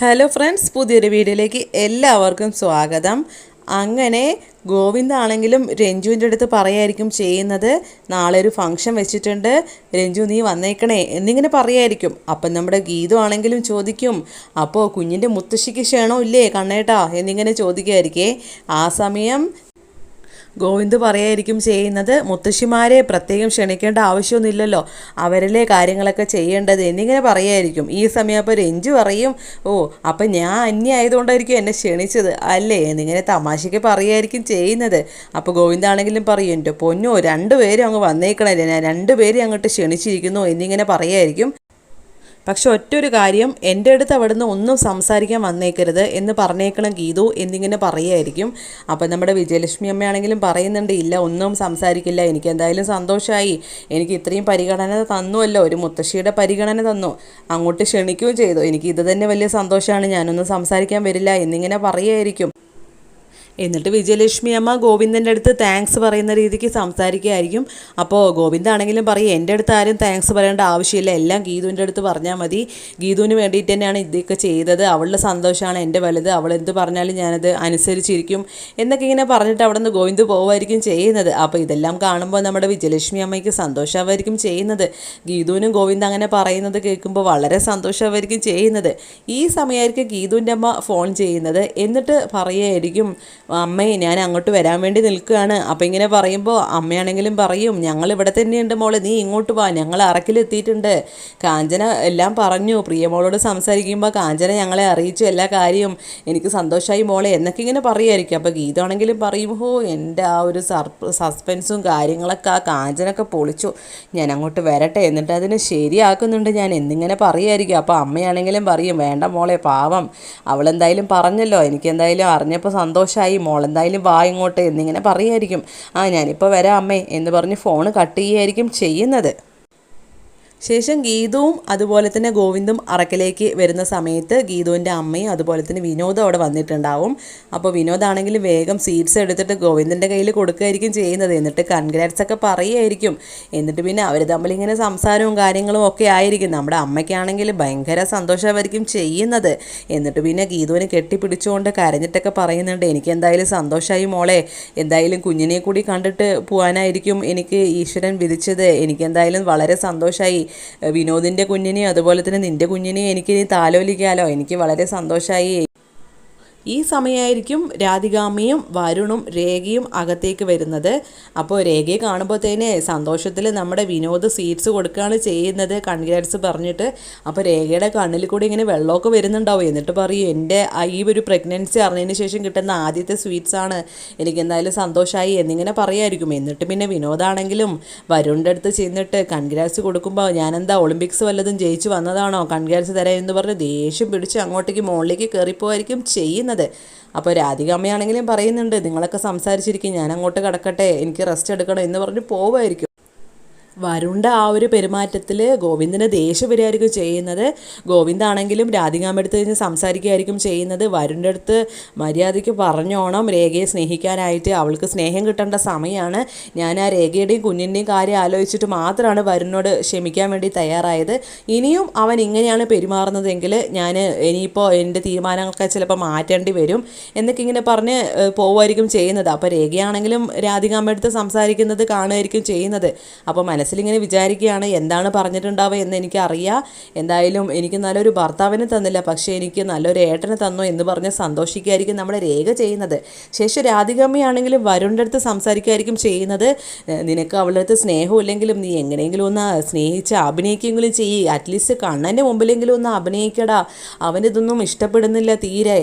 Hello friends പുതിയൊരു വീഡിയോയിലേക്ക് എല്ലാവർക്കും സ്വാഗതം. അങ്ങനെ ഗോവിന്ദാണെങ്കിലും രഞ്ജുവിന്റെ അടുത്ത് പറയായിരിക്കും ചെയ്യുന്നത്. നാളെ ഒരു ഫംഗ്ഷൻ വെച്ചിട്ടുണ്ട്. രഞ്ജു നീ വന്നേക്കണേ എന്നിങ്ങനെ പറയായിരിക്കും. അപ്പം നമ്മുടെ ഗീതു ആണെങ്കിലും ചോദിക്കും അപ്പോൾ കുഞ്ഞിന്റെ മുത്തശ്ശിക്ക് ക്ഷണോ ഇല്ലേ കണ്ണേട്ടാ? എന്നിങ്ങനെ ചോദിക്കുമായിരിക്കേ ആ സമയം ഗോവിന്ദ് പറയായിരിക്കും ചെയ്യുന്നത് മുത്തശ്ശിമാരെ പ്രത്യേകം ക്ഷണിക്കേണ്ട ആവശ്യമൊന്നുമില്ലല്ലോ. അവരിലെ കാര്യങ്ങളൊക്കെ ചെയ്യേണ്ടത് എന്നിങ്ങനെ പറയായിരിക്കും. ഈ സമയം അപ്പോൾ രഞ്ജു പറയും ഓ അപ്പം ഞാൻ അന്യ ആയതുകൊണ്ടായിരിക്കും എന്നെ ക്ഷണിച്ചത്. അല്ലേ? എന്നിങ്ങനെ തമാശയ്ക്ക് പറയായിരിക്കും ചെയ്യുന്നത്. അപ്പോൾ ഗോവിന്ദാണെങ്കിലും പറയും എന്റെ പൊന്നോ രണ്ടുപേരും അങ്ങ് വന്നേക്കണല്ലേ? ഞാൻ രണ്ടുപേരും അങ്ങോട്ട് ക്ഷണിച്ചിരിക്കുന്നു എന്നിങ്ങനെ പറയായിരിക്കും. പക്ഷെ ഒറ്റൊരു കാര്യം എന്റെ അടുത്ത് അവിടുന്ന് ഒന്നും സംസാരിക്കാൻ വന്നേക്കരുത് എന്ന് പറഞ്ഞേക്കണം ഗീതു എന്നിങ്ങനെ പറയുമായിരിക്കും അപ്പം നമ്മുടെ വിജയലക്ഷ്മി അമ്മയാണെങ്കിലും പറയുന്നുണ്ട് ഇല്ല ഒന്നും സംസാരിക്കില്ല എനിക്ക് എന്തായാലും സന്തോഷമായി എനിക്ക് ഇത്രയും പരിഗണന തന്നുവല്ലോ ഒരു മുത്തശ്ശിയുടെ പരിഗണന തന്നു. അങ്ങോട്ട് ക്ഷണിക്കുകയും ചെയ്തു. എനിക്ക് ഇത് തന്നെ വലിയ സന്തോഷമാണ് ഞാനൊന്നും സംസാരിക്കാൻ വരില്ല എന്നിങ്ങനെ പറയുമായിരിക്കും എന്നിട്ട് വിജയലക്ഷ്മി അമ്മ ഗോവിന്ദന്റെ അടുത്ത് താങ്ക്സ് പറയുന്ന രീതിക്ക് സംസാരിക്കുകയായിരിക്കും. അപ്പോൾ ഗോവിന്ദാണെങ്കിലും പറയും എന്റെ അടുത്ത് ആരും താങ്ക്സ് പറയേണ്ട ആവശ്യമില്ല. എല്ലാം ഗീതുവിന്റെ അടുത്ത് പറഞ്ഞാൽ മതി. ഗീതുവിന് വേണ്ടിയിട്ട് തന്നെയാണ് ഇതൊക്കെ ചെയ്തത്. അവളുടെ സന്തോഷമാണ് എന്റെ വലുത്. അവൾ എന്ത് പറഞ്ഞാലും ഞാനത് അനുസരിച്ചിരിക്കും. എന്നൊക്കെ ഇങ്ങനെ പറഞ്ഞിട്ട് അവിടെ നിന്ന് ഗോവിന്ദ് പോവുമായിരിക്കും ചെയ്യുന്നത്. അപ്പോൾ ഇതെല്ലാം കാണുമ്പോൾ നമ്മുടെ വിജയലക്ഷ്മി അമ്മയ്ക്ക് സന്തോഷമായിരിക്കും ചെയ്യുന്നത്. ഗീതുവിനും ഗോവിന്ദ് അങ്ങനെ പറയുന്നത് കേൾക്കുമ്പോൾ വളരെ സന്തോഷമായിരിക്കും ചെയ്യുന്നത്. ഈ സമയമായിരിക്കും ഗീതുവിന്റെ അമ്മ ഫോൺ ചെയ്യുന്നത്. എന്നിട്ട് പറയുമായിരിക്കും അമ്മേ ഞാൻ അങ്ങോട്ട് വരാൻ വേണ്ടി നിൽക്കുകയാണ്. അപ്പോൾ ഇങ്ങനെ പറയുമ്പോൾ അമ്മയാണെങ്കിലും പറയും ഞങ്ങൾ ഇവിടെ തന്നെയുണ്ട് മോളെ നീ ഇങ്ങോട്ട് വാ ഞങ്ങൾ അറക്കിലെത്തിയിട്ടുണ്ട് കാഞ്ചന എല്ലാം പറഞ്ഞു. പ്രിയമോളോട് സംസാരിക്കുമ്പോൾ കാഞ്ചന ഞങ്ങളെ അറിയിച്ചു എല്ലാ കാര്യവും. എനിക്ക് സന്തോഷമായി മോളെ എന്നൊക്കെ ഇങ്ങനെ പറയുമായിരിക്കും അപ്പോൾ ഗീതാണെങ്കിലും പറയും ഹോ എന്റെ ആ ഒരു സസ്പെൻസും കാര്യങ്ങളൊക്കെ ആ കാഞ്ചനൊക്കെ പൊളിച്ചു. ഞാൻ അങ്ങോട്ട് വരട്ടെ എന്നിട്ട് അതിനെ ശരിയാക്കുന്നുണ്ട് ഞാൻ എന്നിങ്ങനെ പറയുമായിരിക്കും അപ്പോൾ അമ്മയാണെങ്കിലും പറയും വേണ്ട മോളെ പാവം. അവളെന്തായാലും പറഞ്ഞല്ലോ എനിക്കെന്തായാലും അറിഞ്ഞപ്പോൾ സന്തോഷമായി മോളെന്തായാലും വാ ഇങ്ങോട്ട് എന്നിങ്ങനെ പറയുമായിരിക്കും ആ ഞാനിപ്പോൾ വരാം അമ്മേ എന്ന് പറഞ്ഞ് ഫോൺ കട്ട് ചെയ്യുമായിരിക്കും ചെയ്യുന്നത്. ശേഷം ഗീതവും അതുപോലെ തന്നെ ഗോവിന്ദും അറക്കലേക്ക് വരുന്ന സമയത്ത് ഗീതുവിന്റെ അമ്മയും അതുപോലെ തന്നെ വിനോദം അവിടെ വന്നിട്ടുണ്ടാവും. അപ്പോൾ വിനോദാണെങ്കിൽ വേഗം സീറ്റ്സ് എടുത്തിട്ട് ഗോവിന്ദന്റെ കയ്യിൽ കൊടുക്കുകയായിരിക്കും ചെയ്യുന്നത്. എന്നിട്ട് കൺഗ്രാറ്റ്സ് ഒക്കെ പറയുമായിരിക്കും എന്നിട്ട് പിന്നെ അവർ തമ്മിൽ ഇങ്ങനെ സംസാരവും കാര്യങ്ങളും ഒക്കെ ആയിരിക്കും. നമ്മുടെ അമ്മയ്ക്കാണെങ്കിൽ ഭയങ്കര സന്തോഷമായിരിക്കും ചെയ്യുന്നത്. എന്നിട്ട് പിന്നെ ഗീതുവിനെ കെട്ടിപ്പിടിച്ചുകൊണ്ട് കരഞ്ഞിട്ടൊക്കെ പറയുന്നുണ്ട്. എനിക്ക് എന്തായാലും സന്തോഷമായി മോളെ. എന്തായാലും കുഞ്ഞിനെ കൂടി കണ്ടിട്ട് പോകാനായിരിക്കും എനിക്ക് ഈശ്വരൻ വിധിച്ചത്. എനിക്ക് എന്തായാലും വളരെ സന്തോഷമായി വിനോദിന്റെ കുഞ്ഞിനെയും അതുപോലെ തന്നെ നിന്റെ കുഞ്ഞിനെയും എനിക്ക് താലോലിക്കാലോ. എനിക്ക് വളരെ സന്തോഷമായി. ഈ സമയമായിരിക്കും രാധികാമ്മയും വരുണും രേഖയും അകത്തേക്ക് വരുന്നത്. അപ്പോൾ രേഖയെ തന്നെ സന്തോഷത്തിൽ നമ്മുടെ വിനോദ് സീറ്റ്സ് കൊടുക്കുകയാണ് ചെയ്യുന്നത് കൺഗ്രാറ്റ്സ് പറഞ്ഞിട്ട്. അപ്പോൾ രേഖയുടെ കണ്ണിൽ കൂടി ഇങ്ങനെ വെള്ളമൊക്കെ വരുന്നുണ്ടാവും. എന്നിട്ട് പറയും എന്റെ ഈ ഒരു പ്രഗ്നൻസി അറിഞ്ഞതിന് ശേഷം കിട്ടുന്ന ആദ്യത്തെ സ്വീറ്റ്സ് ആണ്. എനിക്ക് എന്തായാലും സന്തോഷമായി എന്നിങ്ങനെ പറയായിരിക്കും. എന്നിട്ട് പിന്നെ വിനോദാണെങ്കിലും വരുണിന്റെ അടുത്ത് ചെന്നിട്ട് കൺഗ്രാറ്റ്സ് കൊടുക്കുമ്പോൾ ഞാനെന്താ ഒളിമ്പിക്സ് വല്ലതും ജയിച്ചു വന്നതാണോ? കൺഗ്രാറ്റ്സ് തരാം എന്ന് പറഞ്ഞ് ദേഷ്യം പിടിച്ച് അങ്ങോട്ടേക്ക് മുകളിലേക്ക് കയറിപ്പോയിരിക്കും ചെയ്യുന്നത്. അപ്പോൾ രാധികാമ്മയാണെങ്കിലും പറയുന്നുണ്ട് നിങ്ങളൊക്കെ സംസാരിച്ചിരിക്കും ഞാൻ അങ്ങോട്ട് കിടക്കട്ടെ എനിക്ക് റെസ്റ്റ് എടുക്കണം എന്ന് പറഞ്ഞ് പോവുമായിരിക്കും വരുണ്ട ആ ഒരു പെരുമാറ്റത്തിൽ ഗോവിന്ദന് ദേഷ്യം വരികയായിരിക്കും ചെയ്യുന്നത്. ഗോവിന്ദാണെങ്കിലും രാധികാമ്മടുത്ത് കഴിഞ്ഞ് സംസാരിക്കുകയായിരിക്കും ചെയ്യുന്നത്. വരുണിന്റെ അടുത്ത് മര്യാദയ്ക്ക് പറഞ്ഞോണം. രേഖയെ സ്നേഹിക്കാനായിട്ട് അവൾക്ക് സ്നേഹം കിട്ടേണ്ട സമയമാണ്. ഞാൻ ആ രേഖയുടെയും കുഞ്ഞിന്റെയും കാര്യം ആലോചിച്ചിട്ട് മാത്രമാണ് വരുണിനോട് ക്ഷമിക്കാൻ വേണ്ടി തയ്യാറായത്. ഇനിയും അവൻ ഇങ്ങനെയാണ് പെരുമാറുന്നതെങ്കിൽ ഞാൻ ഇനിയിപ്പോൾ എന്റെ തീരുമാനങ്ങളൊക്കെ ചിലപ്പോൾ മാറ്റേണ്ടി വരും എന്നൊക്കെ ഇങ്ങനെ പറഞ്ഞ് പോവുമായിരിക്കും ചെയ്യുന്നത്. അപ്പോൾ രേഖയാണെങ്കിലും രാധികാമ്മടുത്ത് സംസാരിക്കുന്നത് കാണുമായിരിക്കും ചെയ്യുന്നത്. അപ്പോൾ മനസ്സിലിങ്ങനെ വിചാരിക്കുകയാണ് എന്താണ് പറഞ്ഞിട്ടുണ്ടാവുക എന്ന് എനിക്കറിയാം. എന്തായാലും എനിക്ക് നല്ലൊരു ഭർത്താവിനെ തന്നില്ല പക്ഷേ എനിക്ക് നല്ലൊരു ഏട്ടനെ തന്നു എന്ന് പറഞ്ഞ് സന്തോഷിക്കുകയായിരിക്കും നമ്മുടെ രേഖ ചെയ്യുന്നത്. ശേഷം രാധികമ്മയാണെങ്കിലും വരുണിന്റെ അടുത്ത് സംസാരിക്കുകയായിരിക്കും ചെയ്യുന്നത്. നിനക്ക് അവളുടെ അടുത്ത് സ്നേഹമില്ലെങ്കിലും നീ എങ്ങനെയെങ്കിലും ഒന്ന് സ്നേഹിച്ച് അഭിനയിക്കെങ്കിലും ചെയ്യ്. അറ്റ്ലീസ്റ്റ് കണ്ണന്റെ മുമ്പിലെങ്കിലും ഒന്ന് അഭിനയിക്കടാ. അവനിതൊന്നും ഇഷ്ടപ്പെടുന്നില്ല തീരെ.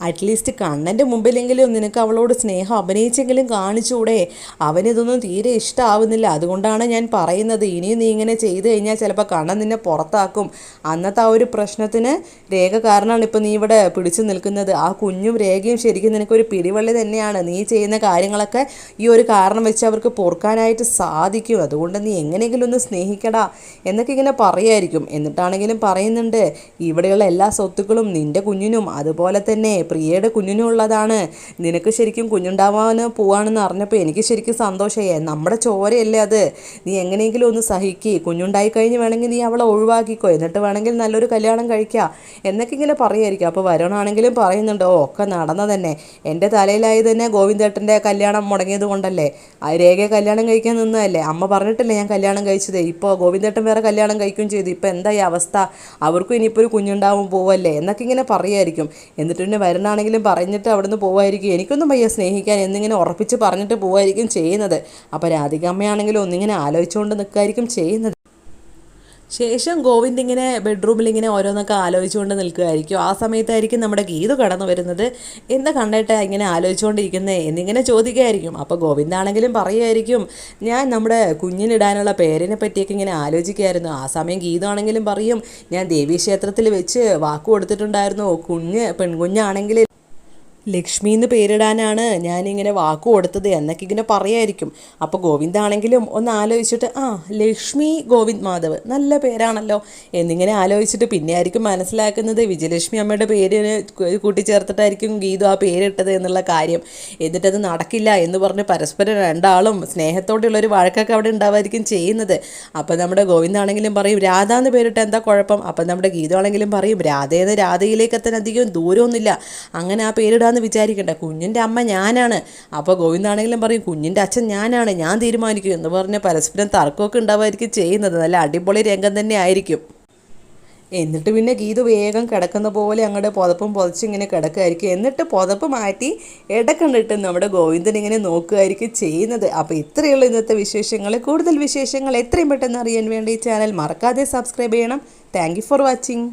അറ്റ്ലീസ്റ്റ് കണ്ണന്റെ മുമ്പിലെങ്കിലും നിനക്ക് അവളോട് സ്നേഹം അഭിനയിച്ചെങ്കിലും കാണിച്ചുകൂടെ? അവനിതൊന്നും തീരെ ഇഷ്ടമാവുന്നില്ല അതുകൊണ്ടാണ് ഞാൻ പറയുന്നത്. ഇനിയും നീ ഇങ്ങനെ ചെയ്തു കഴിഞ്ഞാൽ ചിലപ്പോൾ കണ്ണൻ നിന്നെ പുറത്താക്കും. അന്നത്തെ ആ ഒരു പ്രശ്നത്തിന് രേഖ കാരണമാണ് ഇപ്പോൾ നീ ഇവിടെ പിടിച്ചു നിൽക്കുന്നത്. ആ കുഞ്ഞും രേഖയും ശരിക്കും നിനക്കൊരു പിടിവള്ളി തന്നെയാണ്. നീ ചെയ്യുന്ന കാര്യങ്ങളൊക്കെ ഈ ഒരു കാരണം വെച്ച് അവർക്ക് പൊറുക്കാനായിട്ട് സാധിക്കും. അതുകൊണ്ട് നീ എങ്ങനെയെങ്കിലും ഒന്ന് സ്നേഹിക്കടാ എന്നൊക്കെ ഇങ്ങനെ പറയായിരിക്കും. എന്നിട്ടാണെങ്കിലും പറയുന്നുണ്ട് ഇവിടെയുള്ള എല്ലാ സ്വത്തുക്കളും നിന്റെ കുഞ്ഞിനും. അതുപോലെ തന്നെ പ്രിയയുടെ കുഞ്ഞിനുള്ളതാണ്. നിനക്ക് ശരിക്കും കുഞ്ഞുണ്ടാവാൻ പോവാണെന്ന് അറിഞ്ഞപ്പോൾ എനിക്ക് ശരിക്കും സന്തോഷമായി നമ്മുടെ ചോരയല്ലേ അത്? നീ എങ്ങനെയെങ്കിലും ഒന്ന് സഹിക്കി. കുഞ്ഞുണ്ടായി കഴിഞ്ഞ് വേണമെങ്കിൽ നീ അവളെ ഒഴിവാക്കിക്കോ. എന്നിട്ട് വേണമെങ്കിൽ നല്ലൊരു കല്യാണം കഴിക്കാം. എന്നൊക്കെ ഇങ്ങനെ പറയായിരിക്കും. അപ്പോൾ വരണമാണെങ്കിലും പറയുന്നുണ്ട് ഒക്കെ നടന്ന തന്നെ. എന്റെ തലയിലായി തന്നെ ഗോവിന്ദേട്ടന്റെ കല്യാണം മുടങ്ങിയത് കൊണ്ടല്ലേ. ആ രേഖയെ കല്യാണം കഴിക്കാൻ നിന്നതല്ലേ. അമ്മ പറഞ്ഞിട്ടില്ലേ ഞാൻ കല്യാണം കഴിച്ചത്. ഇപ്പോൾ ഗോവിന്ദേട്ടൻ വേറെ കല്യാണം കഴിക്കുകയും ചെയ്തു. ഇപ്പോൾ എന്താ ഈ അവസ്ഥ? അവർക്കും ഇനിയിപ്പോൾ ഒരു കുഞ്ഞുണ്ടാവും പോവല്ലേ? എന്നൊക്കെ ഇങ്ങനെ പറയായിരിക്കും. എന്നിട്ട് പിന്നെ വരുന്നാണെങ്കിലും പറഞ്ഞിട്ട് അവിടുന്ന് പോവായിരിക്കും. എനിക്കൊന്നും വയ്യ സ്നേഹിക്കാൻ. എന്നിങ്ങനെ ഉറപ്പിച്ച് പറഞ്ഞിട്ട് പോവായിരിക്കും ചെയ്യുന്നത്. അപ്പോൾ രാധികാമ്മയാണെങ്കിലും ഒന്നിങ്ങനെ ആലോചിച്ചുകൊണ്ട് നിൽക്കുമായിരിക്കും ചെയ്യുന്നത്. ശേഷം ഗോവിന്ദ് ഇങ്ങനെ ബെഡ്റൂമിൽ ഇങ്ങനെ ഓരോന്നൊക്കെ ആലോചിച്ചുകൊണ്ട് നിൽക്കുകയായിരിക്കും ആ സമയത്തായിരിക്കും നമ്മുടെ ഗീതു കടന്നു വരുന്നത്. എന്താ കണ്ടിട്ട് ഇങ്ങനെ ആലോചിച്ചുകൊണ്ടിരിക്കുന്നത് എന്നിങ്ങനെ ചോദിക്കുകയായിരിക്കും. അപ്പോൾ ഗോവിന്ദാണെങ്കിലും പറയുമായിരിക്കും ഞാൻ നമ്മുടെ കുഞ്ഞിനിടാനുള്ള പേരിനെ പറ്റിയൊക്കെ ഇങ്ങനെ ആലോചിക്കുകയായിരുന്നു. ആ സമയം ഗീതു ആണെങ്കിലും പറയും ഞാൻ ദേവീക്ഷേത്രത്തിൽ വെച്ച് വാക്ക് കൊടുത്തിട്ടുണ്ടായിരുന്നു കുഞ്ഞ് പെൺകുഞ്ഞാണെങ്കിൽ ലക്ഷ്മി എന്ന് പേരിടാനാണ് ഞാനിങ്ങനെ വാക്ക് കൊടുത്തത് എന്നൊക്കെ ഇങ്ങനെ പറയായിരിക്കും. അപ്പോൾ ഗോവിന്ദാണെങ്കിലും ഒന്ന് ആലോചിച്ചിട്ട് ആ ലക്ഷ്മി ഗോവിന്ദ് മാധവ് നല്ല പേരാണല്ലോ എന്നിങ്ങനെ ആലോചിച്ചിട്ട് പിന്നെ ആയിരിക്കും മനസ്സിലാക്കുന്നത് വിജയലക്ഷ്മി അമ്മയുടെ പേരിന് കൂട്ടിച്ചേർത്തിട്ടായിരിക്കും ഗീതു ആ പേരിട്ടത് എന്നുള്ള കാര്യം. എന്നിട്ടത് നടക്കില്ല എന്ന് പറഞ്ഞ് പരസ്പരം രണ്ടാളും സ്നേഹത്തോടെയുള്ള ഒരു വഴക്കൊക്കെ അവിടെ ഉണ്ടാവായിരിക്കും ചെയ്യുന്നത്. അപ്പോൾ നമ്മുടെ ഗോവിന്ദാണെങ്കിലും പറയും രാധ എന്ന് പേരിട്ട് എന്താ കുഴപ്പം? അപ്പം നമ്മുടെ ഗീതു ആണെങ്കിലും പറയും രാധയെന്ന് രാധയിലേക്ക് എത്താൻ അധികം ദൂരമൊന്നുമില്ല. അങ്ങനെ ആ പേരിടാന്ന് വിചാരിക്കണ്ട. കുഞ്ഞിന്റെ അമ്മ ഞാനാണ്. അപ്പോൾ ഗോവിന്ദാണെങ്കിലും പറയും കുഞ്ഞിന്റെ അച്ഛൻ ഞാനാണ്. ഞാൻ തീരുമാനിക്കും. എന്ന് പറഞ്ഞ് പരസ്പരം തർക്കമൊക്കെ ഉണ്ടാവുമായിരിക്കും ചെയ്യുന്നത്. നല്ല അടിപൊളി രംഗം തന്നെ ആയിരിക്കും എന്നിട്ട് പിന്നെ ഗീതു വേഗം കിടക്കുന്ന പോലെ അങ്ങോട്ട് പുതപ്പും പുതച്ച് ഇങ്ങനെ കിടക്കുമായിരിക്കും. എന്നിട്ട് പുതപ്പ് മാറ്റി ഇടക്കണ്ടിട്ട് നമ്മുടെ ഗോവിന്ദൻ ഇങ്ങനെ നോക്കുകയായിരിക്കും ചെയ്യുന്നത്. അപ്പോൾ ഇത്രയുള്ള ഇന്നത്തെ വിശേഷങ്ങൾ. കൂടുതൽ വിശേഷങ്ങൾ എത്രയും പെട്ടെന്ന് അറിയാൻ വേണ്ടി ഈ ചാനൽ മറക്കാതെ സബ്സ്ക്രൈബ് ചെയ്യണം. Thank for watching